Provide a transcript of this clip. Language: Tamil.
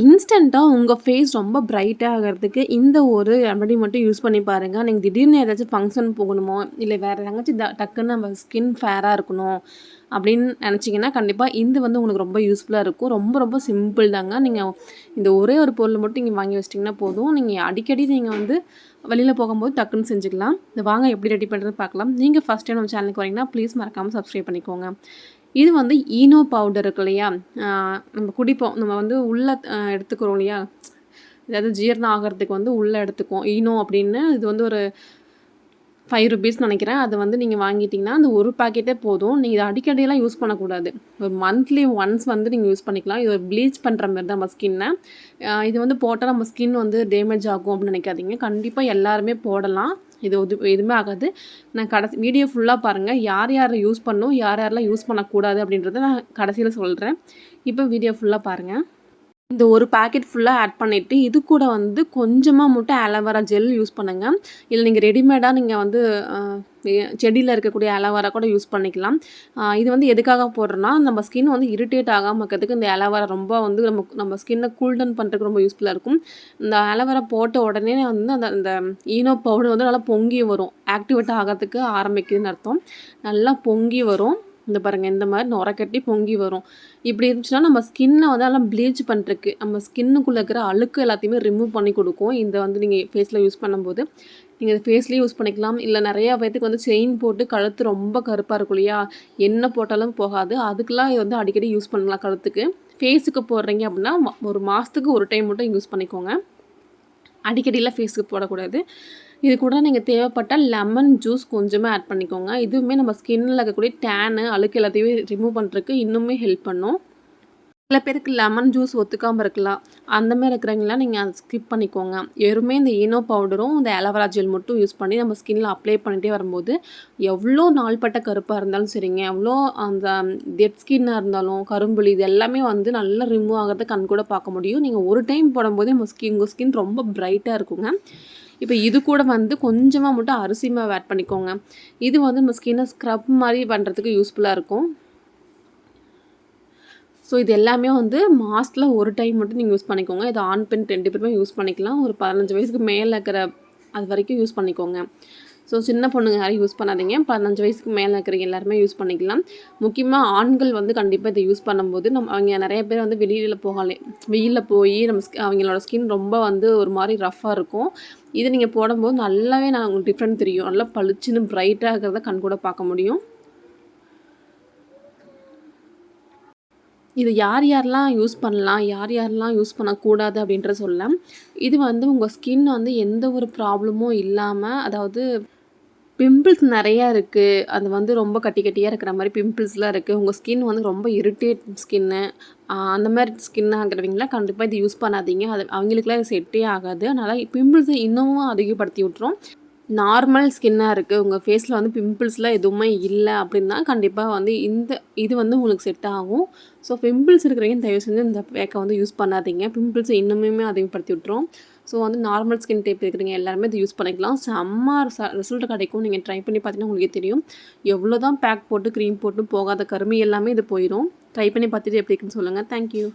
இன்ஸ்டண்ட்டாக உங்கள் ஃபேஸ் ரொம்ப பிரைட்டாக ஆகிறதுக்கு இந்த ஒரு ரெமடி மட்டும் யூஸ் பண்ணி பாருங்கள் நீங்கள் திடீர்னு ஏதாச்சும் ஃபங்க்ஷன் போகணுமோ இல்லை வேறு எதாச்சும் த டக்குன்னு நம்ம ஸ்கின் ஃபேராக இருக்கணும் அப்படின்னு நினச்சிங்கன்னா கண்டிப்பாக இது வந்து உங்களுக்கு ரொம்ப யூஸ்ஃபுல்லாக இருக்கும். ரொம்ப ரொம்ப சிம்பிள் தாங்க. நீங்கள் இந்த ஒரே ஒரு பொருள் மட்டும் நீங்கள் வாங்கி வச்சிட்டிங்கன்னா போதும். நீங்கள் அடிக்கடி நீங்கள் வந்து வெளியில் போகும்போது டக்குன்னு செஞ்சுக்கலாம். இந்த வாங்க எப்படி ரெடி பண்ணுறது பார்க்கலாம். நீங்கள் ஃபஸ்ட் டைம் நம்ம சேனலுக்கு வரீங்கன்னா ப்ளீஸ் மறக்காமல் சப்ஸ்கிரைப் பண்ணிக்கோங்க. இது வந்து ஈனோ பவுடர் இருக்கு இல்லையா? நம்ம குடிப்போம். நம்ம வந்து உள்ளே எடுத்துக்கிறோம் இல்லையா? அதாவது ஜீரணம் ஆகிறதுக்கு வந்து உள்ளே எடுத்துக்குவோம். ஈனோ அப்படின்னு இது வந்து ஒரு ஃபைவ் ருபீஸ் நினைக்கிறேன். அதை வந்து நீங்கள் வாங்கிட்டிங்கன்னா அந்த ஒரு பாக்கெட்டே போதும். நீங்கள் இதை அடிக்கடியெல்லாம் யூஸ் பண்ணக்கூடாது. ஒரு மந்த்லி ஒன்ஸ் வந்து நீங்கள் யூஸ் பண்ணிக்கலாம். இது ஒரு ப்ளீச் பண்ணுற மாதிரி தான் நம்ம ஸ்கின்னை இது வந்து போட்டால் நம்ம ஸ்கின் வந்து டேமேஜ் ஆகும் அப்படின்னு நினைக்காதீங்க. கண்டிப்பாக எல்லாருமே போடலாம். இது இது எதுவுமே ஆகாது. நான் கடைசி வீடியோ ஃபுல்லாக பாருங்கள் யார் யார் யூஸ் பண்ணும் யார் யாரெல்லாம் யூஸ் பண்ணக்கூடாது அப்படின்றத நான் கடைசியில் சொல்கிறேன் இப்போ வீடியோ ஃபுல்லாக பாருங்கள் இந்த ஒரு பேக்கெட் ஃபுல்லாக ஆட் பண்ணிவிட்டு இது கூட வந்து கொஞ்சமாக மட்டும் அலோவேரா ஜெல் யூஸ் பண்ணுங்கள் இல்லை நீங்கள் ரெடிமேடாக நீங்கள் வந்து செடியில் இருக்கக்கூடிய அலோவேரா கூட யூஸ் பண்ணிக்கலாம். இது வந்து எதுக்காக போடுறோன்னா நம்ம ஸ்கின் வந்து இரிட்டேட் ஆகாமல் இருக்கிறதுக்கு இந்த அலோவேரா ரொம்ப வந்து நம்ம நம்ம ஸ்கின்னை கூல்டன் பண்ணுறதுக்கு ரொம்ப யூஸ்ஃபுல்லாக இருக்கும். இந்த அலோவேரா போட்ட உடனே வந்து அந்த அந்த ஈனோ பவுடர் வந்து நல்லா பொங்கி வரும். ஆக்டிவேட் ஆகிறதுக்கு ஆரம்பிக்குதுன்னு அர்த்தம். நல்லா பொங்கி வரும். இந்த பாருங்கள் இந்த மாதிரி நுரக்கட்டி கட்டி பொங்கி வரும். இப்படி இருந்துச்சுன்னா நம்ம ஸ்கின்னை வந்து எல்லாம் ப்ளீச் பண்ணுறதுக்கு நம்ம ஸ்கின்னுக்குள்ளே இருக்கிற அழுக்கு எல்லாத்தையுமே ரிமூவ் பண்ணி கொடுக்கும். இந்த வந்து நீங்கள் ஃபேஸில் யூஸ் பண்ணும்போது நீங்கள் ஃபேஸ்லேயும் யூஸ் பண்ணிக்கலாம். இல்லை நிறையா பேத்துக்கு வந்து செயின் போட்டு கழுத்து ரொம்ப கருப்பாக இருக்கும் இல்லையா? என்ன போட்டாலும் போகாது. அதுக்கெலாம் இது வந்து அடிக்கடி யூஸ் பண்ணலாம் கழுத்துக்கு. ஃபேஸுக்கு போடுறீங்க அப்படின்னா ஒரு மாதத்துக்கு ஒரு டைம் மட்டும் யூஸ் பண்ணிக்கோங்க. அடிக்கடிலாம் ஃபேஸுக்கு போடக்கூடாது. இது கூட நீங்கள் தேவைப்பட்டால் லெமன் ஜூஸ் கொஞ்சமாக ஆட் பண்ணிக்கோங்க. இதுவுமே நம்ம ஸ்கின்னில் இருக்கக்கூடிய டேனு அழுக்கு எல்லாத்தையுமே ரிமூவ் பண்ணுறதுக்கு இன்னுமே ஹெல்ப் பண்ணும். சில பேருக்கு லெமன் ஜூஸ் ஒத்துக்காமல் இருக்கலாம். அந்தமாதிரி இருக்கிறவங்களாம் நீங்கள் அதை ஸ்கிப் பண்ணிக்கோங்க. வெறுமே இந்த ஈனோ பவுடரும் இந்த அலோவேரா ஜெல் மட்டும் யூஸ் பண்ணி நம்ம ஸ்கின்னில் அப்ளை பண்ணிகிட்டே வரும்போது எவ்வளோ நாள்பட்ட கருப்பாக இருந்தாலும் சரிங்க. எவ்வளோ அந்த டெட் ஸ்கின்னாக இருந்தாலும் கரும்புலி இது எல்லாமே வந்து நல்லா ரிமூவ் ஆகிறத கண் கூட பார்க்க முடியும். நீங்கள் ஒரு டைம் போடும்போது நம்ம ஸ்கின் உங்கள் ஸ்கின் ரொம்ப ப்ரைட்டாக இருக்குங்க. இப்போ இது கூட வந்து கொஞ்சமாக மட்டும் அரிசி மாவு ஆட் பண்ணிக்கோங்க. இது வந்து நம்ம ஸ்கின்னை ஸ்க்ரப் மாதிரி பண்ணுறதுக்கு யூஸ்ஃபுல்லாக இருக்கும். ஸோ இது எல்லாமே வந்து மாஸ்டில் ஒரு டைம் மட்டும் நீங்கள் யூஸ் பண்ணிக்கோங்க. இது ஆண் பெண் ரெண்டு பேருமே யூஸ் பண்ணிக்கலாம். ஒரு பதினஞ்சு வயசுக்கு மேலே இருக்கிற அது வரைக்கும் யூஸ் பண்ணிக்கோங்க. ஸோ சின்ன பொண்ணுங்க யாரும் யூஸ் பண்ணாதீங்க. பதினஞ்சு வயசுக்கு மேலே இருக்கிறவங்க எல்லாருமே யூஸ் பண்ணிக்கலாம். முக்கியமாக ஆண்கள் வந்து கண்டிப்பாக இதை யூஸ் பண்ணும்போது நம்ம அவங்க நிறைய பேர் வந்து வெளியில் போகலே வெயிலில் போய் நம்ம அவங்களோட ஸ்கின் ரொம்ப வந்து ஒரு மாதிரி ரஃப்பாக இருக்கும். இது நீங்கள் போடும்போது நல்லாவே நான் உங்களுக்கு டிஃப்ரெண்ட் தெரியும். நல்லா பளிச்சுன்னு ப்ரைட்டாக இருக்கிறத கண் கூட பார்க்க முடியும். இது யார் யாரெல்லாம் யூஸ் பண்ணலாம் யார் யாரெல்லாம் யூஸ் பண்ணக்கூடாது அப்படின்ற சொல்ல இது வந்து உங்கள் ஸ்கின் வந்து எந்த ஒரு ப்ராப்ளமும் இல்லாமல் அதாவது பிம்பிள்ஸ் நிறையா இருக்குது அது வந்து ரொம்ப கட்டி கட்டியாக இருக்கிற மாதிரி பிம்பிள்ஸ்லாம் இருக்குது உங்கள் ஸ்கின் வந்து ரொம்ப இரிட்டேட் ஸ்கின்னு அந்த மாதிரி ஸ்கின் ஆகிறவங்களாம் கண்டிப்பாக இது யூஸ் பண்ணாதீங்க. அது அவங்களுக்குலாம் இது செட்டே ஆகாது. அதனால் பிம்பிள்ஸை இன்னமும் அதிகப்படுத்தி விட்ரும் நார்மல் ஸ்கின்னாக இருக்குது உங்கள் ஃபேஸில் வந்து பிம்பிள்ஸ்லாம் எதுவுமே இல்லை அப்படின்னா கண்டிப்பாக வந்து இந்த இது வந்து உங்களுக்கு செட் ஆகும். ஸோ பிம்பிள்ஸ் இருக்கிறவங்க தயவு செஞ்சு இந்த பேக்கை வந்து யூஸ் பண்ணாதீங்க. பிம்பிள்ஸை இன்னுமே அதிகப்படுத்தி விட்ரும் ஸோ வந்து நார்மல் ஸ்கின் டைப் இருக்கிறீங்க எல்லாருமே இது யூஸ் பண்ணிக்கலாம். செம்ம ரிசல்ட் கிடைக்கும். நீங்கள் ட்ரை பண்ணி பார்த்தீங்கன்னா உங்களுக்கே தெரியும். எவ்வளோ தான் பேக் போட்டு க்ரீம் போட்டு போகாத கருமை எல்லாமே இது போயிடும் ட்ரை பண்ணி பார்த்துட்டு எப்படி இருக்குன்னு சொல்லுங்கள் தேங்க்யூ